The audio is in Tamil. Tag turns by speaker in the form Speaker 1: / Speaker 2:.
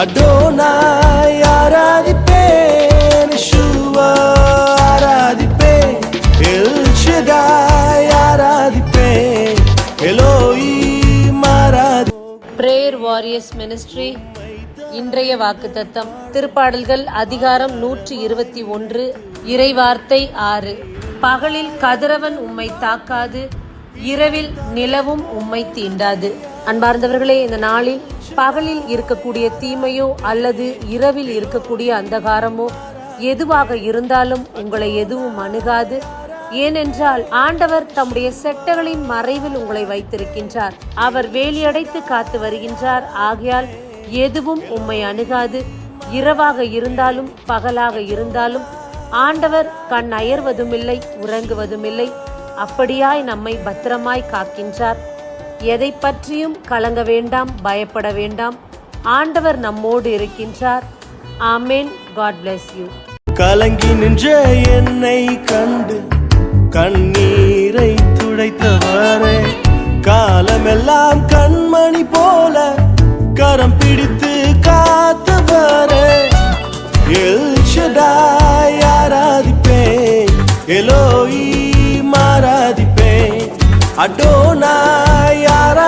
Speaker 1: அடோனாய் ஆராதிப்பேன் யெஷுவா ஆராதிப்பேன் எல்ஷதாய் ஆராதிப்பேன் எலோயி மாராதி
Speaker 2: பிரேயர் வாரியர்ஸ் மினிஸ்ட்ரி இன்றைய வாக்குத்தத்தம். திருப்பாடல்கள் அதிகாரம் நூற்றி இருபத்தி ஒன்று இறைவார்த்தை ஆறு. பகலில் கதிரவன் உம்மை தாக்காது இரவில் நிலவும் உம்மை தீண்டாது. அன்பார்ந்தவர்களே இந்த நாளில் பகலில் இருக்கக்கூடிய தீமையோ அல்லது இரவில் இருக்கக்கூடிய அந்தகாரமோ எதுவாக இருந்தாலும் உங்களை எதுவும் அணுகாது. ஏனென்றால் ஆண்டவர் தம்முடைய செட்டகளின் மறைவில் உங்களை வைத்திருக்கின்றார். அவர் வேலியடைத்து காத்து வருகின்றார். ஆகையால் எதுவும் உம்மை அணுகாது. இரவாக இருந்தாலும் பகலாக இருந்தாலும் ஆண்டவர் கண் அயர்வதுமில்லை உறங்குவதுமில்லை. அப்படியாய் நம்மை பத்திரமாய் காக்கின்றார். எதை பற்றியும் கலங்க வேண்டாம் பயப்பட வேண்டாம். ஆண்டவர் நம்மோடு இருக்கின்றார். ஆமேன். காட் பிளஸ் யூ
Speaker 1: கலங்கி நின்ற என்னை கண்டு கண்ணீரை துடைத்தவரே. காலமெல்லாம் கண்மணி போல கரம் பிடித்து காத்தவரே. எல் ஷடாய் ஆராதிப்பேன். எலோயி அடோனா யாரா